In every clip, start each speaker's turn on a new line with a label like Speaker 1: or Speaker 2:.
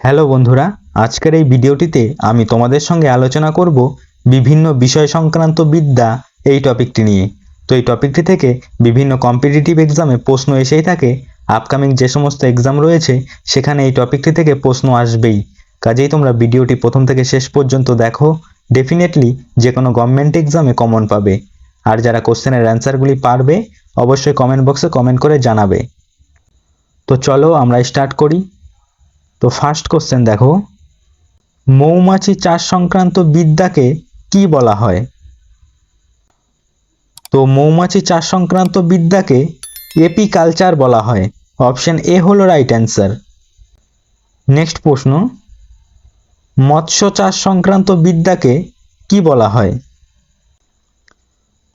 Speaker 1: Hello বন্ধুরা, আজকের এই ভিডিওটিতে আমি তোমাদের সঙ্গে আলোচনা করব বিভিন্ন বিষয় সংক্রান্ত বিদ্যা এই টপিকটি নিয়ে। তো এই টপিকটি থেকে বিভিন্ন কম্পিটিটিভ এক্সামে প্রশ্ন এসেই থাকে আপকামিং যে সমস্ত এক্সাম রয়েছে, সেখানে এই টপিকটি থেকে প্রশ্ন আসবেই। কাজেই তোমরা ভিডিওটি প্রথম থেকে শেষ পর্যন্ত দেখো ডেফিনেটলি যে কোনো গভর্নমেন্ট এক্সামে কমন পাবে। আর যারা কোশ্চেনের অ্যান্সারগুলি পারবে, অবশ্যই কমেন্ট বক্সে কমেন্ট করে জানাবে। তো চলো আমরা স্টার্ট করি। তো ফার্স্ট কোশ্চেন দেখো। মৌমাছি চাষ সংক্রান্ত বিদ্যাকে কি বলা হয়? তো মৌমাছি চাষ সংক্রান্ত বিদ্যাকে এপিকালচার বলা হয়। অপশন এ হলো রাইট অ্যান্সার নেক্সট প্রশ্ন। মৎস্য চাষ সংক্রান্ত বিদ্যাকে কি বলা হয়?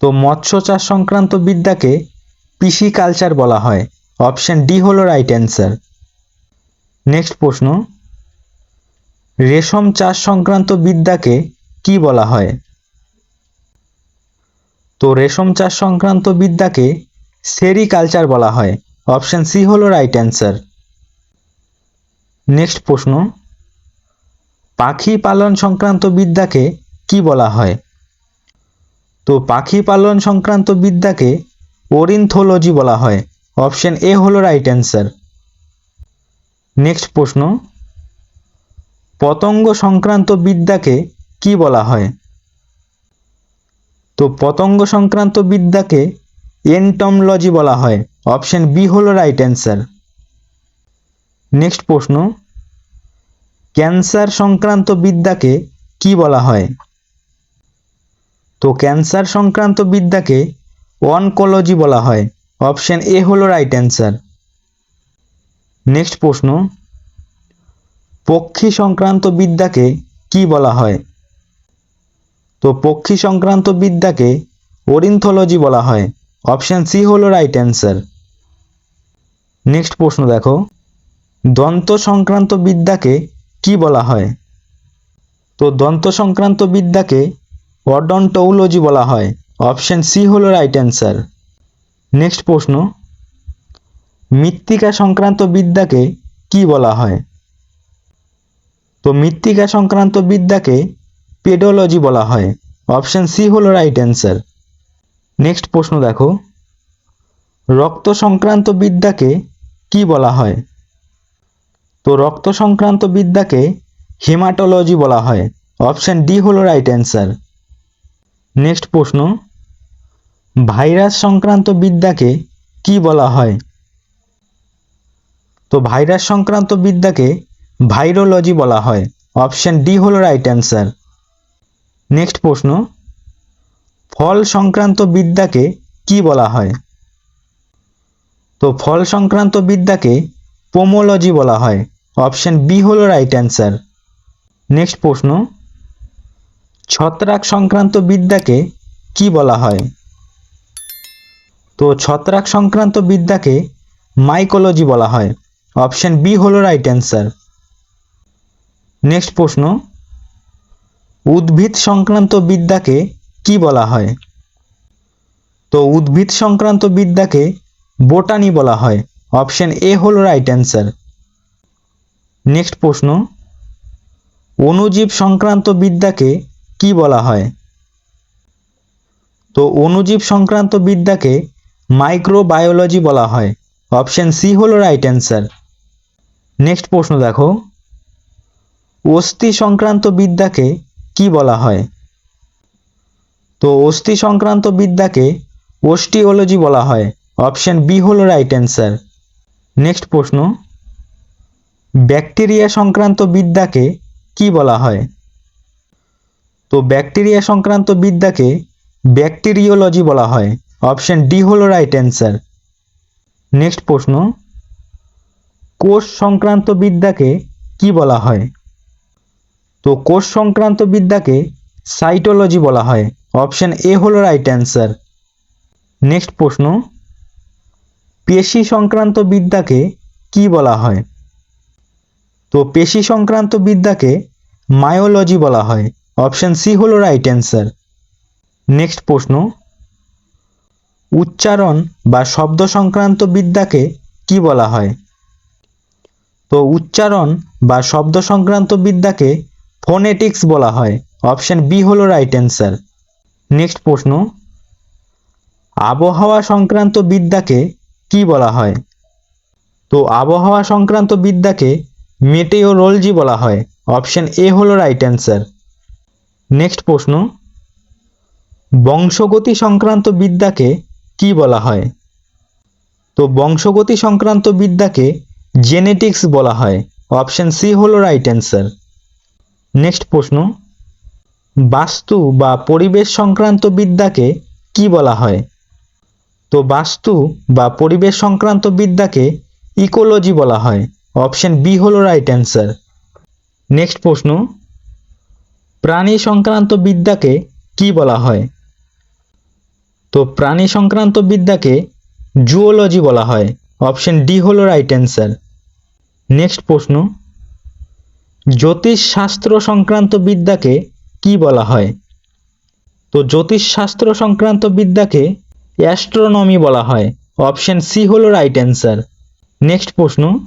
Speaker 1: তো মৎস্য চাষ সংক্রান্ত বিদ্যাকে পিসি কালচার বলা হয়। অপশন ডি হলো রাইট অ্যান্সার নেক্সট প্রশ্ন, রেশম চাষ সংক্রান্ত বিদ্যাকে কি বলা হয়? তো রেশম চাষ সংক্রান্ত বিদ্যাকে সেরিকালচার বলা হয়। অপশন সি হলো রাইট অ্যান্সার। নেক্সট প্রশ্ন, পাখি পালন সংক্রান্ত বিদ্যাকে কি বলা হয়? তো পাখি পালন সংক্রান্ত বিদ্যাকে ওরিনথোলজি বলা হয়। অপশন এ হলো রাইট অ্যান্সার। নেক্সট প্রশ্ন, পতঙ্গ সংক্রান্ত বিদ্যাকে কি বলা হয়? তো পতঙ্গ সংক্রান্ত বিদ্যাকে এনটমলজি বলা হয়। অপশন বি হলো রাইট অ্যান্সার নেক্সট প্রশ্ন ক্যান্সার সংক্রান্ত বিদ্যাকে কি বলা হয়? তো ক্যান্সার সংক্রান্ত বিদ্যাকে অনকোলজি বলা হয়। অপশন এ হলো রাইট অ্যান্সার নেক্সট প্রশ্ন পক্ষী সংক্রান্ত বিদ্যাকে কি বলা হয়? তো পক্ষী সংক্রান্ত বিদ্যাকে ওরিনথোলজি বলা হয়। অপশন সি হলো রাইট অ্যান্সার। নেক্সট প্রশ্ন দেখো দন্ত সংক্রান্ত বিদ্যাকে কি বলা হয়? তো দন্ত সংক্রান্ত বিদ্যাকে অডন্টোলজি বলা হয়। অপশন সি হলো রাইট অ্যান্সার। নেক্সট প্রশ্ন মৃত্তিকা সংক্রান্ত বিদ্যাকে কি বলা হয়? তো মৃত্তিকা সংক্রান্ত বিদ্যাকে পেডোলজি বলা হয়। অপশন সি হলো রাইট অ্যান্সার। নেক্সট প্রশ্ন দেখো। রক্ত সংক্রান্ত বিদ্যাকে কি বলা হয়? তো রক্ত সংক্রান্ত বিদ্যাকে হেমাটোলজি বলা হয়। অপশন ডি হলো রাইট অ্যান্সার। নেক্সট প্রশ্ন। ভাইরাস সংক্রান্ত বিদ্যাকে কি বলা হয়? তো ভাইরাস সংক্রান্ত বিদ্যাকে ভাইরোলজি বলা হয়। অপশন ডি হলো রাইট অ্যান্সার নেক্সট প্রশ্ন, ফল সংক্রান্ত বিদ্যাকে কি বলা হয়? তো ফল সংক্রান্ত বিদ্যাকে পোমোলজি বলা হয়। অপশন বি হলো রাইট অ্যান্সার নেক্সট প্রশ্ন, ছত্রাক সংক্রান্ত বিদ্যাকে কি বলা হয়? তো ছত্রাক সংক্রান্ত বিদ্যাকে মাইকোলজি বলা হয়। অপশন বি হলো রাইট অ্যান্সার নেক্সট প্রশ্ন, উদ্ভিদ সংক্রান্ত বিদ্যাকে কি বলা হয়? তো উদ্ভিদ সংক্রান্ত বিদ্যাকে বোটানি বলা হয়। অপশন এ হলো রাইট অ্যান্সার নেক্সট প্রশ্ন অণুজীব সংক্রান্ত বিদ্যাকে কি বলা হয়? তো অণুজীব সংক্রান্ত বিদ্যাকে মাইক্রোবায়োলজি বলা হয়। অপশন সি হলো রাইট অ্যান্সার নেক্সট প্রশ্ন দেখো। অস্থি সংক্রান্ত বিদ্যাকে কি বলা হয়? তো অস্থি সংক্রান্ত বিদ্যাকে ওস্টিওলজি বলা হয়। অপশন বি হলো রাইট অ্যান্সার। নেক্সট প্রশ্ন। ব্যাকটেরিয়া সংক্রান্ত বিদ্যাকে কি বলা হয়? তো ব্যাকটেরিয়া সংক্রান্ত বিদ্যাকে ব্যাকটেরিওলজি বলা হয়। অপশন ডি হলো রাইট অ্যান্সার। নেক্সট প্রশ্ন। কোষ সংক্রান্ত বিদ্যাকে কি বলা হয়? তো কোষ সংক্রান্ত বিদ্যাকে সাইটোলজি বলা হয়। অপশন এ হলো রাইট অ্যান্সার। নেক্সট প্রশ্ন। পেশি সংক্রান্ত বিদ্যাকে কি বলা হয়? তো পেশি সংক্রান্ত বিদ্যাকে মায়োলজি বলা হয়। অপশন সি হলো রাইট অ্যান্সার। নেক্সট প্রশ্ন। উচ্চারণ বা শব্দ সংক্রান্ত বিদ্যাকে কি বলা হয়? তো উচ্চারণ বা শব্দ সংক্রান্ত বিদ্যাকে ফোনেটিক্স বলা হয়। অপশন বি হলো রাইট অ্যান্সার নেক্সট প্রশ্ন। আবহাওয়া সংক্রান্ত বিদ্যাকে কি বলা হয়? তো আবহাওয়া সংক্রান্ত বিদ্যাকে মেটেওরোলজি বলা হয়। অপশন এ হলো রাইট অ্যান্সার নেক্সট প্রশ্ন। বংশগতি সংক্রান্ত বিদ্যাকে কি বলা হয়? তো বংশগতি সংক্রান্ত বিদ্যাকে জেনেটিক্স বলা হয়। অপশন সি হলো রাইট অ্যান্সার নেক্সট প্রশ্ন, বাস্তু বা পরিবেশ সংক্রান্ত বিদ্যাকে কি বলা হয়? তো বাস্তু বা পরিবেশ সংক্রান্ত বিদ্যাকে ইকোলজি বলা হয়। অপশন বি হলো রাইট অ্যান্সার নেক্সট প্রশ্ন, প্রাণী সংক্রান্ত বিদ্যাকে কি বলা হয়? তো প্রাণী সংক্রান্ত বিদ্যাকে জুওলজি বলা হয়। অপশন ডি হলো রাইট অ্যান্সার নেক্সট প্রশ্ন, জ্যোতিষশাস্ত্র সংক্রান্ত বিদ্যাকে কি বলা হয়? তো জ্যোতিষশাস্ত্র সংক্রান্ত বিদ্যাকে অ্যাস্ট্রোনমি বলা হয়। অপশন সি হলো রাইট অ্যান্সার। নেক্সট প্রশ্ন,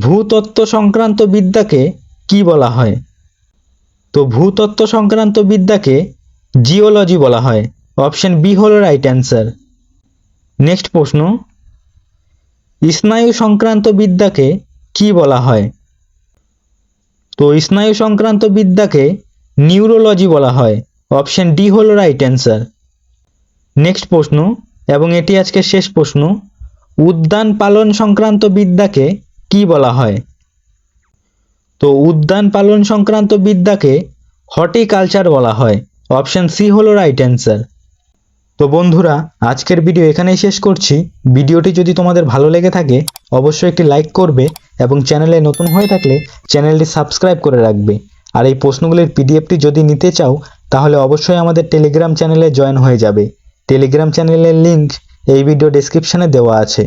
Speaker 1: ভূতত্ত্ব সংক্রান্ত বিদ্যাকে কি বলা হয়? তো ভূতত্ত্ব সংক্রান্ত বিদ্যাকে জিওলজি বলা হয়। অপশন বি হলো রাইট অ্যান্সার। নেক্সট প্রশ্ন, স্নায়ু সংক্রান্ত বিদ্যাকে কি বলা হয়? তো স্নায়ু সংক্রান্ত বিদ্যাকে নিউরোলজি বলা হয়। অপশন ডি হলো রাইট অ্যান্সার। নেক্সট প্রশ্ন, এবং এটি আজকে শেষ প্রশ্ন, উদ্যান পালন সংক্রান্ত বিদ্যাকে কি বলা হয়? তো উদ্যান পালন সংক্রান্ত বিদ্যাকে হর্টিকালচার বলা হয়। অপশন সি হলো রাইট অ্যান্সার। তো বন্ধুরা, আজকের ভিডিও এখানেই শেষ করছি। ভিডিওটি যদি তোমাদের ভালো লেগে থাকে, অবশ্যই একটি লাইক করবে এবং চ্যানেলে নতুন হয়ে থাকলে চ্যানেলটি সাবস্ক্রাইব করে রাখবে। আর এই প্রশ্নগুলির পিডিএফটি যদি নিতে চাও, তাহলে অবশ্যই আমাদের টেলিগ্রাম চ্যানেলে জয়েন হয়ে যাবে। টেলিগ্রাম চ্যানেলের লিঙ্ক এই ভিডিও ডেসক্রিপশানে দেওয়া আছে।